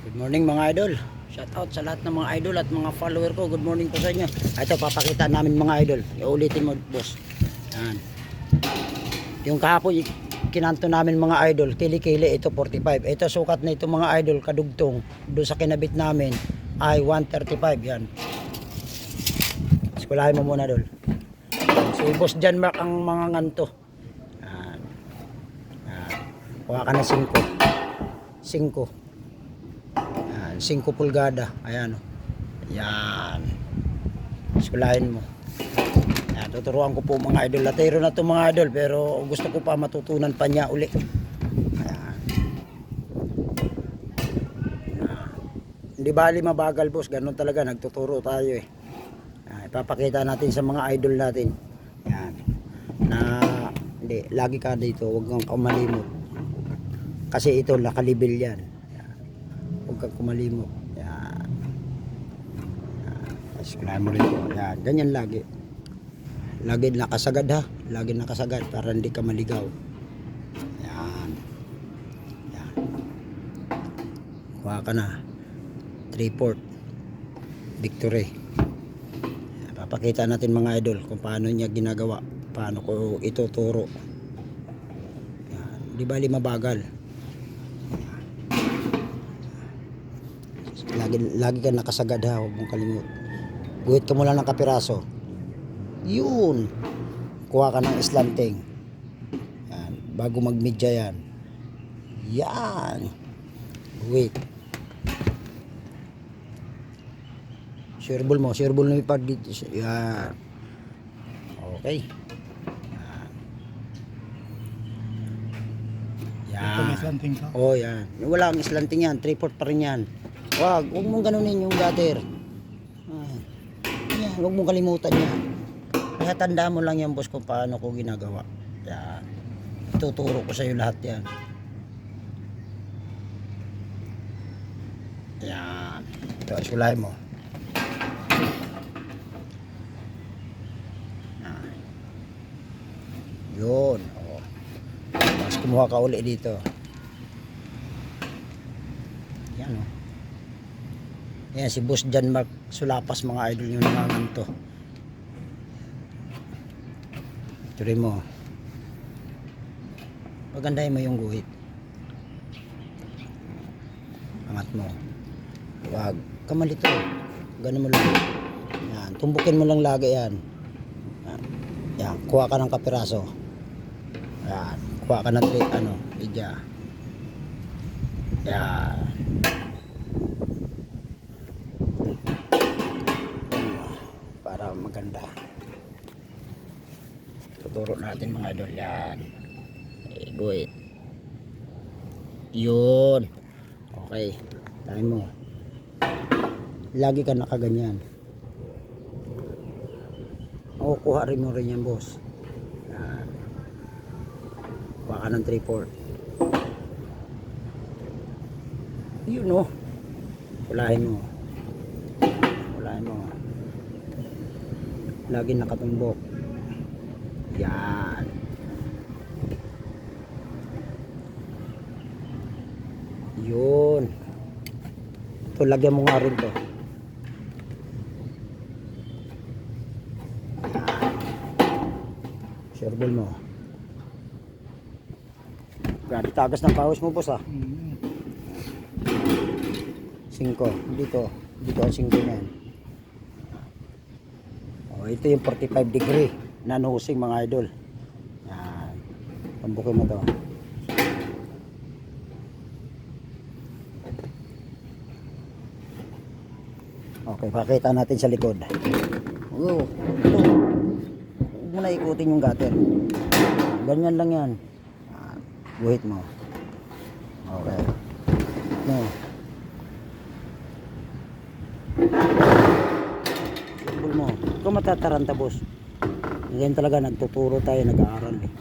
Good morning mga idol. Shout out sa lahat ng mga idol at mga follower ko. Good morning po sa inyo. Ito papakita namin mga idol. Iulitin mo boss. Yan. Yung kahapon kinanto namin mga idol, kili-kili ito 45. Ito sukat na ito mga idol kadugtong doon sa kinabit namin ay 135 yan. Skulahin mo muna dol. Si Boss Jan Mark ang mga nganto. Yan. Yan. Kuha ka na 5. 5. Yan, 5 pulgada. Ayan. oh. Yan. Skulahin mo. Yan, tuturuan ko po mga idol. Latero na to mga idol pero gusto ko pa matutunan pa niya uli. Ayan. Yan. Hindi bali mabagal boss, ganun talaga nagtuturo tayo eh. Yan, ipapakita natin sa mga idol natin. Yan. Na hindi, lagi ka dito, huwag kang kumalimot. Kasi ito nakalibil yan. Kang kumalimot. Yan. Yan. Kunahin mo rin. Yan. Ganyan lagi. Lagi nakasagad ha. Lagi nakasagad para hindi ka maligaw. Yan. Yan. Kuha ka na. 3-4. Victory. Yan. Papakita natin mga idol kung paano niya ginagawa. Paano ko ituturo. Yan. Di bali mabagal. Lagi, lagi ka nakasagad ha. Huwag mong kalimut. Guhit ka mula ng kapiraso. Yun. Kuha ka ng islanting. Yan. Bago magmidya yan. Yan. Wait. Sureball mo. Sureball na ipag dito. Yan. Okay. Yan. Ka. Oh, yan. Wala ang slanting yan. 3-4 pa rin yan. Wag, huwag mong ganunin yung gutter. Ah. Yan, huwag mong kalimutan yan. Kaya tanda mo lang yan, boss, kung paano ko ginagawa. Yan. Tuturo ko sa iyo lahat yan. Yan. Ito, sulahin mo. Yan. Yun. Oh. Mas kumuha ka uli dito. Yan oh. Yan si Boss John Mark Sulapas mga idol yung nanganganto. Tuloy mo. Pagandahin mo yung guhit. Angat mo. Wag. Kamalito. Ganun mo lang. Yan. Tumbukin mo lang lagi yan. Yan. Kuha ka ng kapiraso. Yan. Kuha ka ng ano, idya. Yan. Para maganda. Tuturo natin mga idol yan. Eh, guhit. Yun. Okay. Tayo mo. Lagi ka nakaganyan. O, kuha rin mo rin yan, boss. Yan. Kuha ka ng 3-4. Yun, no. Kulahin mo. Kulahin mo. Lagi nakatumbok. Yan. Yun. Ito, lagyan mo nga rin to. Sherbol mo. Grabe tagas ng pawis mo, boss ah. 5. Dito. Dito ang 5 na yan. Oh, ito yung 45 degree na nusing mga idol. Yan. Pambukin mo to. Okay, pakita natin sa likod. Oh. Huwag mo na ikutin yung gutter. Ganyan lang yan. Guhit mo. Okay. No. Mo. Ikaw matataranta, boss. Yan talaga nagtuturo tayo, nag-aaral. Eh.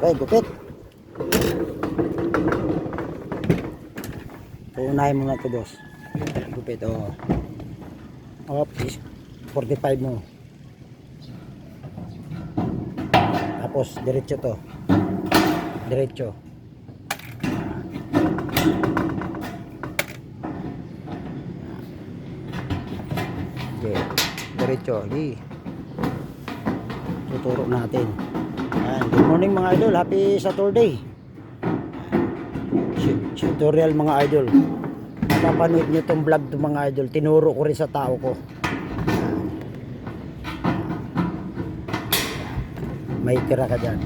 Okay, gupit. Tuunahin mo na ito, boss. Gupit, oo. Oh. Oops, 45 mo. Tapos, diretso to. Diretso. Okay. Diretso. Hey. Tuturo natin. Ayan. Good morning mga idol. Happy Saturday. Tu- Tutorial mga idol. Papanood nyo tong vlog to mga idol. Tinuro ko rin sa tao ko. May tira ka dyan.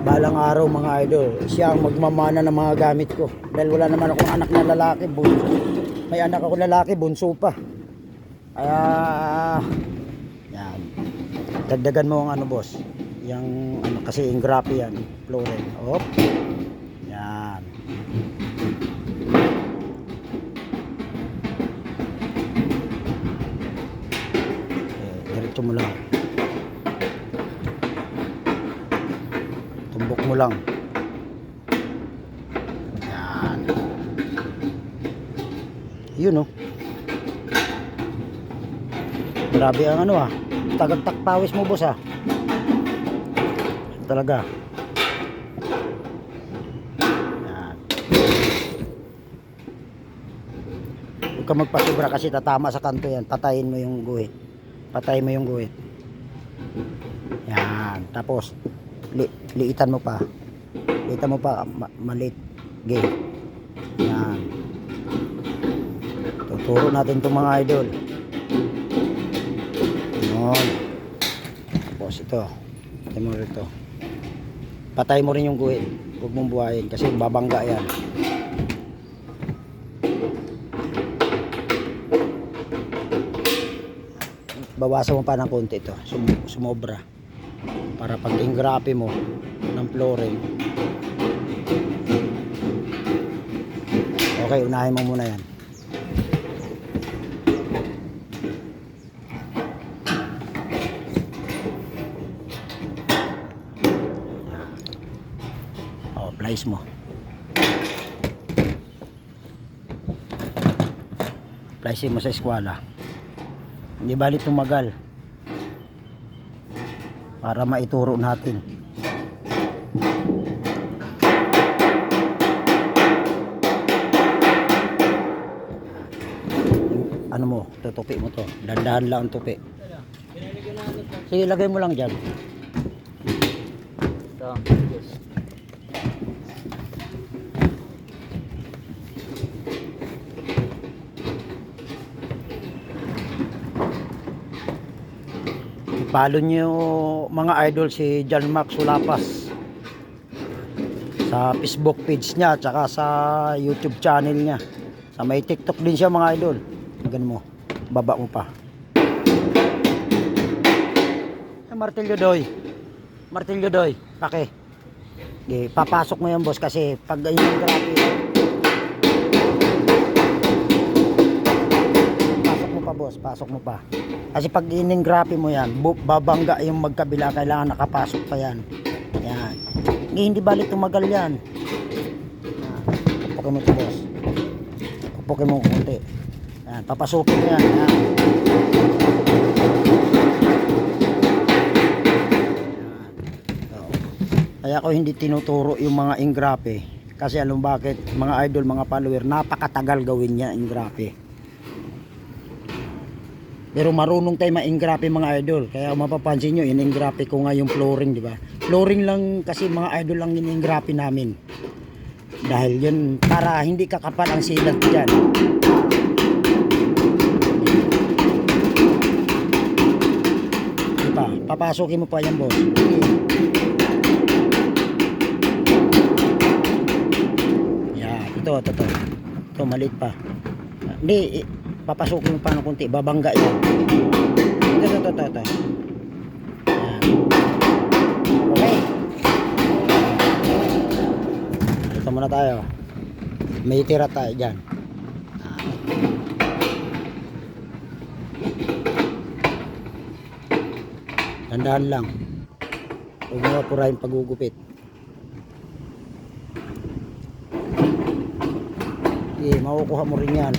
Balang araw mga idol, siya ang magmamana ng mga gamit ko. Dahil wala naman akong anak na lalaki, bunso. May anak ako lalaki, bunso pa. Kaya, yan. Dagdagan mo ang ano boss. Yung ano kasi ingrapi yan, flooring. Op. Yan. Okay, diretso mo lang. Tumbok mo lang. Yan. Yun oh. Grabe ang ano ah. Tagagtak pawis mo boss ah. Talaga. Yan. Huwag ka magpasobra kasi tatama sa kanto yan. Patayin mo yung guhit. Patayin mo yung guhit. Yan. Tapos, li liitan mo pa. Liitan mo pa. Ma malit. Okay. Yan. Tuturo natin itong mga idol. Yun. Tapos ito. Patay mo rito. Patay mo rin yung guhit. Huwag mong buhayin kasi babangga yan. Bawasan mo pa ng konti ito. Sum sumobra. Para pag ingrape mo ng flooring. Okay, unahin mo muna yan. Place mo. Place mo sa eskwela. Hindi bali tumagal. Para maituro natin. Ano mo, tutupi mo to. Dandahan lang ang tupi. Sige, lagay mo lang dyan. Follow nyo mga idol si John Max Sulapas sa Facebook page niya tsaka sa YouTube channel niya. Sa may TikTok din siya mga idol. Ganun mo. Baba mo pa. Eh, martilyo doy. Martilyo doy. Pake. Okay, papasok mo yan boss kasi pag ganyan yung grabe. Pasok mo pa. Kasi pag iningrape mo yan, babangga yung magkabila, kailangan nakapasok pa yan. Yan. Hindi, hindi balik tumagal yan. Pupukin mo ito, boss. Pupukin mo kunti. Yan, papasukin mo yan. Yan. Kaya ako hindi tinuturo yung mga ingrape. Kasi alam bakit, mga idol, mga follower, napakatagal gawin niya ingrape. Pero marunong tayo ma-ingrape mga idol. Kaya mapapansin nyo, in-ingrape ko nga yung flooring, di ba? Flooring lang kasi mga idol lang in-ingrape namin. Dahil yun, para hindi kakapal ang silat dyan. Di pa, papasukin mo pa yan, boss. Yan, ito, ito, ito. Ito, maliit pa. Hindi, papasukin pa ng konti, babangga yan. Ito, ito, ito, ito. Okay. Ito muna tayo. May tira tayo dyan. Tandaan lang. Huwag mo mapurahin pagugupit. Sige, makukuha mo rin yan.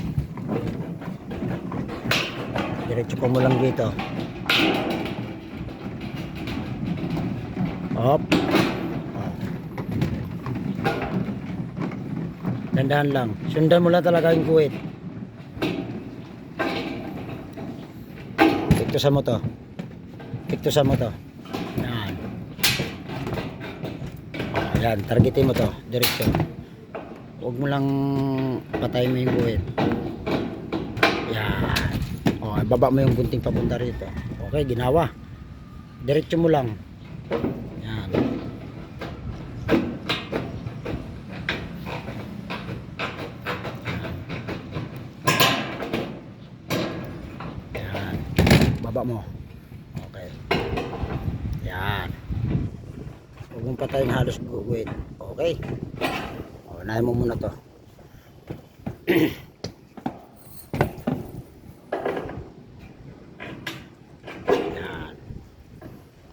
Diretso ko mo lang dito. Hop. Dandahan lang. Sundan mo lang talaga yung kuwit. Pikto sa mo to. Pikto sa mo to. Yan. Ayan, targetin mo to. Diretso. Huwag mo lang patay mo yung kuwit. O, baba mo yung gunting papunta rito. Okay, ginawa. Diretso mo lang. Yan. Yan. Baba mo. Okay. Yan. Huwag mong patayin halos guguit. Okay. O, unahin mo muna to. Yan.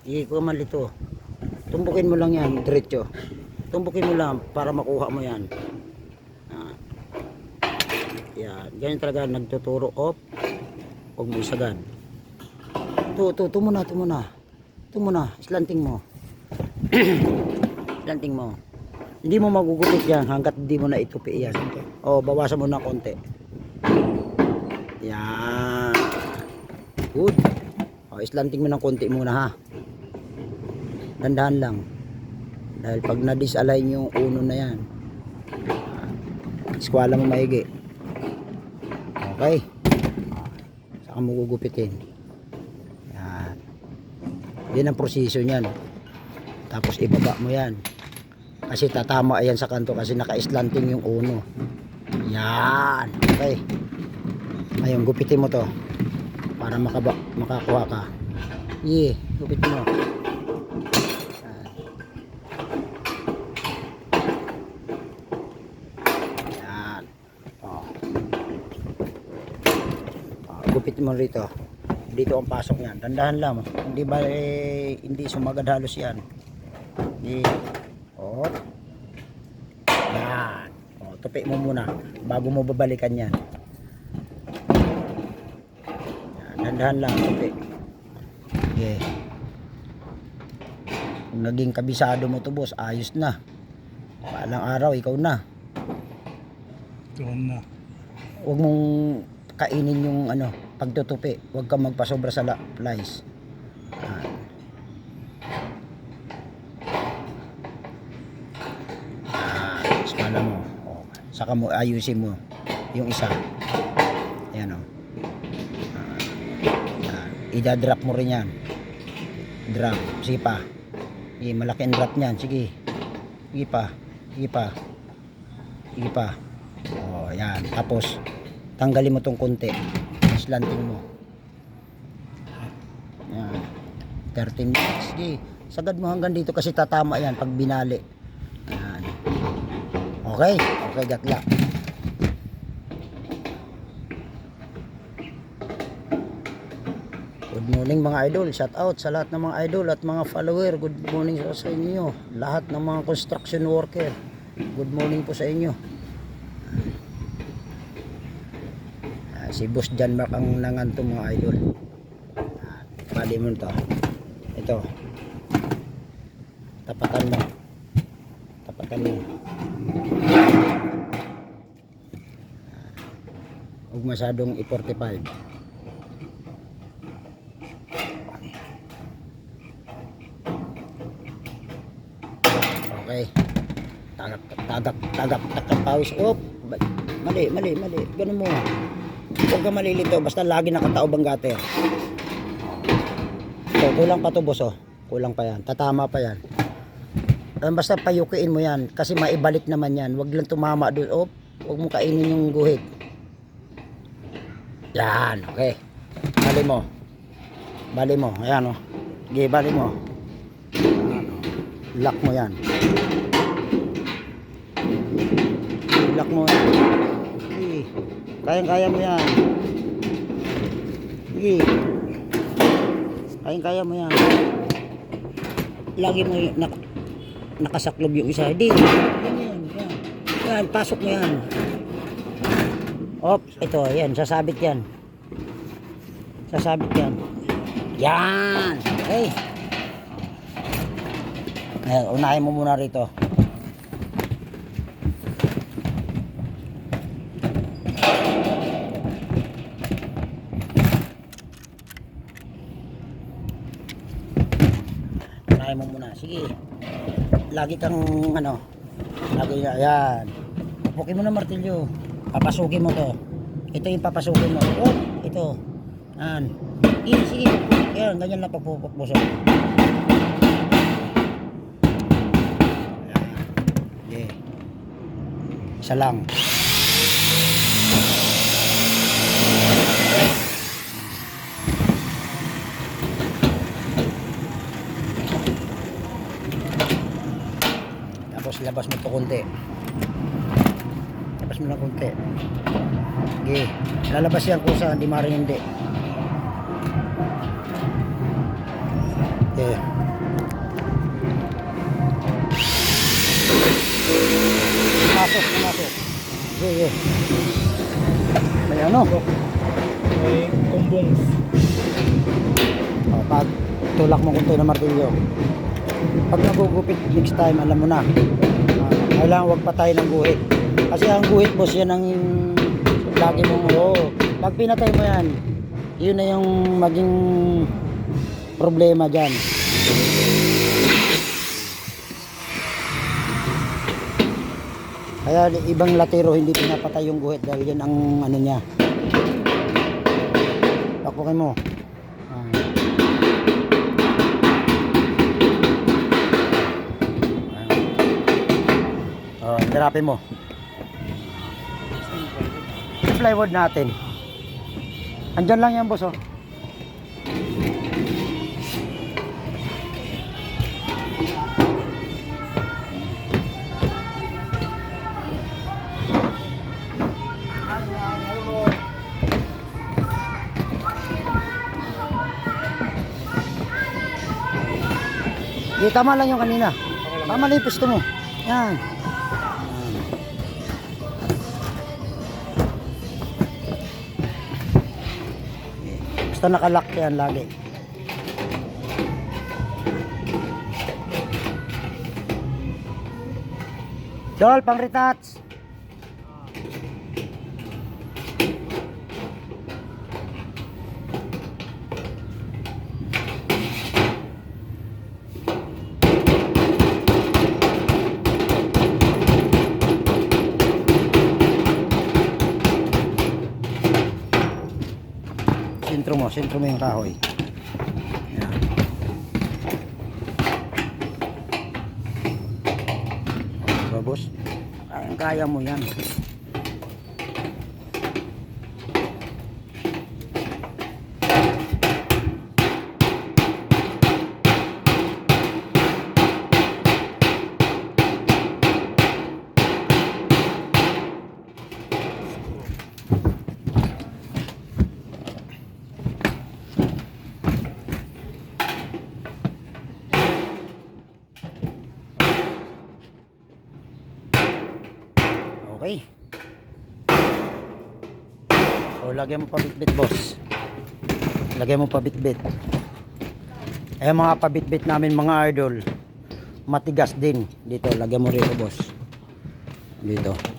Sige ko malito. Tumbukin mo lang yan, diretso. Tumbukin mo lang para makuha mo yan. Yan. Yan. Ganyan talaga nagtuturo. Op. Huwag mo isagan. Ito, ito, ito muna, ito muna. Ito muna, slanting mo. slanting mo. Hindi mo magugupit yan hanggat hindi mo na itupi yan. O, bawasan mo na konti. Yan. Good. O, slanting mo ng konti muna ha. Dandahan lang. Dahil pag na-disalign yung uno na yan, eskwala mo maigi. Okay. Saka mo gugupitin. Yan. Yan ang proseso niyan. Tapos ibaba mo yan. Kasi tatama yan sa kanto kasi naka-slanting yung uno. Yan. Okay. Ngayon, gupitin mo to. Para makaba, makakuha ka. Yeah, gupit mo. Yan. Yan. Oh. Gupit mo rito. Dito ang pasok niyan. Dandahan lang. Hindi ba eh, hindi sumagad halos yan. Di. Oh. Yan. Oh, tupi mo muna bago mo babalikan yan. Yan dandahan lang tupi. Okay kung naging kabisado mo to boss ayos na. Palang araw ikaw na. Doon na. huwag mong kainin yung ano pagtutupi huwag kang magpasobra sa flies Yan. Yan, skala mo. O, saka mo ayusin mo yung isa. Yan o Yan. idadrop mo rin yan. Drop sige pa. Sige, malaki drop niyan. Sige. Sige pa sige pa. Sige pa. Oh yan tapos tanggalin mo tong konti slanting mo yan 13 minutes sige sagad mo hanggang dito kasi tatama yan pag binali yan okay okay gatla Good morning mga idol. Shout out sa lahat ng mga idol at mga follower. Good morning sa inyo. Lahat ng mga construction worker. Good morning po sa inyo. Ah, si Boss John Mark ang nanganto mga idol. Ah, Bali mo to. Ito. Tapatan mo. Tapatan mo. Ah, Huwag masyadong i-45. Okay. Tagak, tagak, tagak, tagak, pawis. Ba- mali, mali, mali. Ganun mo. Huwag ka malilito. Basta lagi nakataob ang gutter. So, kulang pa to, boss, oh. Kulang pa yan. Tatama pa yan. Ah, basta payukiin mo yan. Kasi maibalik naman yan. Huwag lang tumama doon. Oh, huwag mo kainin yung guhit. Yan, okay. Bali mo. Bali mo. Ayan, oh. Sige, bali mo. Ayan, oh. Lock mo yan. Lock mo yan. Sige. Kayang-kaya mo yan. Sige. Kayang-kaya mo yan. Lagi mo y- nak nakasaklob yung isa. Hindi. Yan, yan, yan. Yan, pasok mo yan. Op, ito, yan, sasabit yan. Sasabit yan. Yan! Okay. Ayan, unahin mo muna rito. Sige. Lagi kang ano, lagi na, ayan. Pupukin mo na martilyo. Papasukin mo to. Ito yung papasukin mo. Oh, ito. Yan. Sige, sige. Ayan, ganyan lang pagpupukbusok. Ayan. Sige. Isa lang. Tapos labas mo to konti. Labas mo lang konti. Sige. Lalabas yan kusa, hindi maring hindi. Okay. Pumasok, pumasok. Sige, sige. May ano? May kumbong. O, pag tulak mo konti ng martilyo. Pag nagugupit next time, alam mo na. Ah, kailangan huwag patay ng guhit. Kasi ang guhit boss, yan ang lagi mong, oo. Pag pinatay mo yan, yun na yung maging problema dyan. Kaya ibang latero hindi pinapatay yung guhit dahil yan ang ano niya. Pakukin mo. Hirapin mo. Yung plywood natin. Andyan lang yan, boss, oh. Di, tama lang yung kanina. Tama lang yung pisto mo. Yan. Basta nakalock yan lagi. Dol, pang retouch. Sentro mo, sentro mo yung kahoy. Yan. Diba, boss? Kaya, kaya mo yan. Okay. O, lagyan mo pa bitbit, boss. Lagyan mo pa bitbit. Eh, mga pabitbit namin, mga idol. Matigas din. Dito, lagyan mo rito, boss. Dito.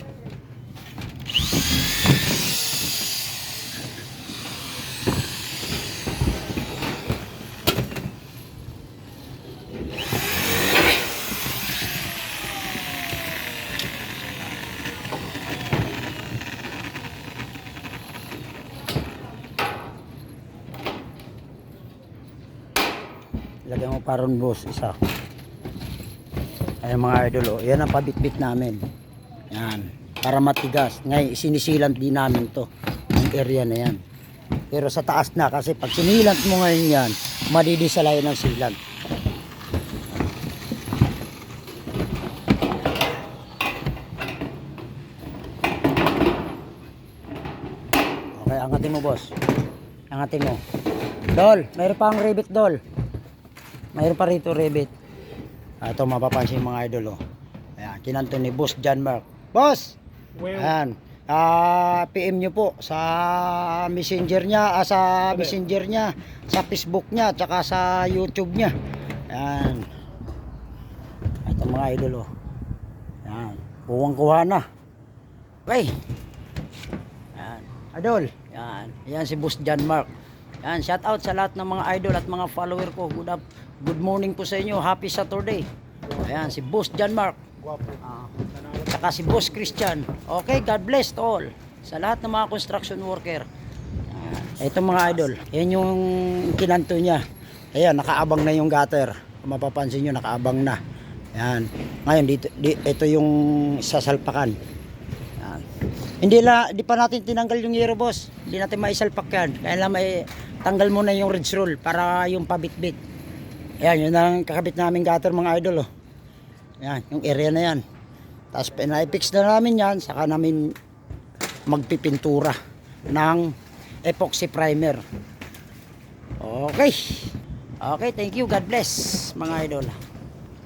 Lagyan mo pa boss, isa. Ayan mga idol, oh. yan ang pabitbit namin. Yan. Para matigas. Ngayon, sinisilant din namin to. Ang area na yan. Pero sa taas na kasi pag sinilant mo ngayon yan, madidisalayan ng silant. Okay, angatin mo boss. Angatin mo. Dol, mayroon pa ang ribbit dol. Mayroon pa rito ribbit. Ah, Ito mapapansin yung mga idol oh. Ayan, kinanto ni Boss John Mark. Boss! Well, Ayan. Ah, PM nyo po sa messenger niya, ah, sa messenger niya, sa Facebook niya, tsaka sa YouTube niya. Ayan. Ito mga idol oh. Ayan. Kuwang-kuha na. Okay. Ayan. Idol. Ayan. Ayan si Boss John Mark. Yan, shout out sa lahat ng mga idol at mga follower ko. Good up, good morning po sa inyo. Happy Saturday. Ayan, si Boss John Mark. Gwapo. Ah, saka si Boss Christian. Okay, God bless to all. Sa lahat ng mga construction worker. Ayan, ito mga idol. Yan yung kinanto niya. Ayan, nakaabang na yung gutter. Kung mapapansin nyo, nakaabang na. Ayan. Ngayon, dito, di, ito yung sasalpakan. Ayan. Hindi la, di pa natin tinanggal yung yero boss. Hindi natin maisalpak yan. Kaya lang may tanggal muna yung ridge roll para yung pabit-bit. Ayan, yun ang kakabit namin gutter mga idol oh. Yan, yung area na yan. Tapos pina-fix na namin yan, saka namin magpipintura ng epoxy primer. Okay. Okay, thank you. God bless mga idol.